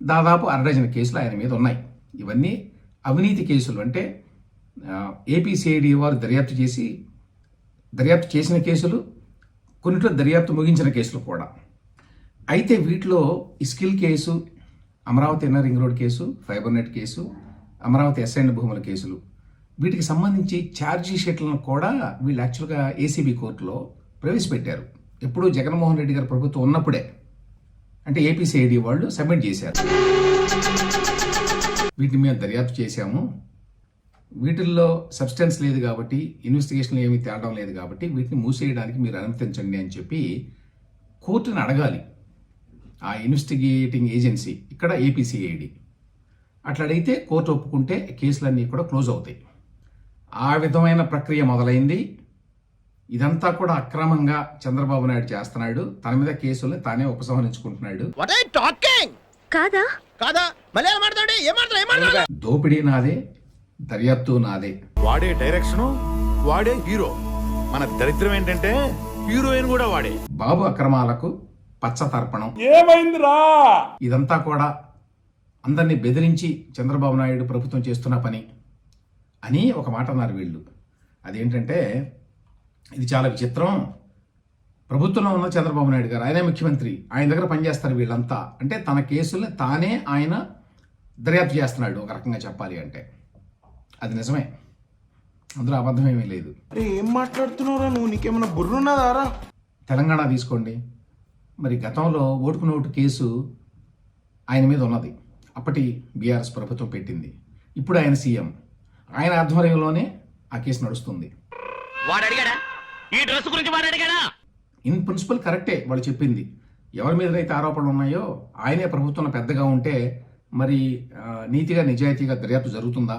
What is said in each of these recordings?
దాదాపు అరడజన కేసులు ఆయన మీద ఉన్నాయి. ఇవన్నీ అవినీతి కేసులు అంటే ఏపీసీఐడి వారు దర్యాప్తు చేసి దర్యాప్తు చేసిన కేసులు కొన్నిట్లో దర్యాప్తు ముగించిన కేసులు కూడా. అయితే వీటిలో skill case Amaravati inner ring road case fibre net case Amaravati ఎస్ఐన్ భూముల కేసులు వీటికి సంబంధించి ఛార్జీ షీట్లను కూడా వీళ్ళు యాక్చువల్గా ఏసీబీ కోర్టులో ప్రవేశపెట్టారు. ఎప్పుడూ జగన్మోహన్ రెడ్డి గారి ప్రభుత్వం ఉన్నప్పుడే. అంటే ఏపీసీఐడి వాళ్ళు సబ్మిట్ చేశారు. వీటిని మేము దర్యాప్తు చేశాము. వీటిల్లో సబ్స్టెన్స్ లేదు కాబట్టి ఇన్వెస్టిగేషన్లు ఏమీ తేవడం లేదు కాబట్టి వీటిని మూసేయడానికి మీరు అనుమతించండి అని చెప్పి కోర్టుని అడగాలి. ఆ ఇన్వెస్టిగేటింగ్ ఏజెన్సీ ఇక్కడ ఏపీసీఐడి అట్లా అడిగితే కోర్టు ఒప్పుకుంటే కేసులన్నీ కూడా క్లోజ్ అవుతాయి. ఆ విధమైన ప్రక్రియ మొదలైంది. ఇదంతా కూడా అక్రమంగా చంద్రబాబు నాయుడు చేస్తున్నాడు. తన మీద కేసుల్ని తానే ఉపసంహరించుకుంటున్నాడు. కాదా? కాదా? దోపిడీ నాదే దర్యాప్తు నాదే. వాడే డైరెక్షను వాడే హీరో. మన దరిద్రం ఏంటంటే హీరోయిన్ కూడా వాడే. బాబు అక్రమాలకు పచ్చ తర్పణం ఏమైందిరా? ఇదంతా కూడా అందరినీ బెదిరించి చంద్రబాబు నాయుడు ప్రభుత్వం చేస్తున్న పని అని ఒక మాట అన్నారు వీళ్ళు. అదేంటంటే ఇది చాలా విచిత్రం. ప్రభుత్వంలో ఉన్న చంద్రబాబు నాయుడు గారు ఆయనే ముఖ్యమంత్రి ఆయన దగ్గర పనిచేస్తారు వీళ్ళంతా. అంటే తన కేసుల్ని తానే ఆయన దర్యాప్తు చేస్తున్నాడు ఒక రకంగా చెప్పాలి అంటే. అది నిజమే. అందులో అబద్ధమేమీ లేదు. అరే ఏం మాట్లాడుతున్నావురా నువ్వు? నీకేమైనా బుర్రున్నదారా? తెలంగాణ తీసుకోండి. మరి గతంలో ఓటుకు నోటు కేసు ఆయన మీద ఉన్నది. అప్పటి బీఆర్ఎస్ ప్రభుత్వం పెట్టింది. ఇప్పుడు ఆయన సీఎం. ఆయన ఆధ్వర్యంలోనే ఆ కేసు నడుస్తుంది. వాడు అడిగాడా? ఈ డ్రెస్ గురించి వాడు అడిగాడా? ఇన్ ప్రిన్సిపల్ కరెక్టే వాళ్ళు చెప్పింది. ఎవరి మీద అయితే ఆరోపణలు ఉన్నాయో ఆయనే ప్రభుత్వంలో పెద్దగా ఉంటే మరి నీతిగా నిజాయితీగా దర్యాప్తు జరుగుతుందా?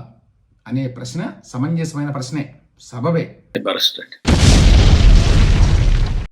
అనే ప్రశ్న సమంజసమైన ప్రశ్నే. సబబే. బరస్టెడ్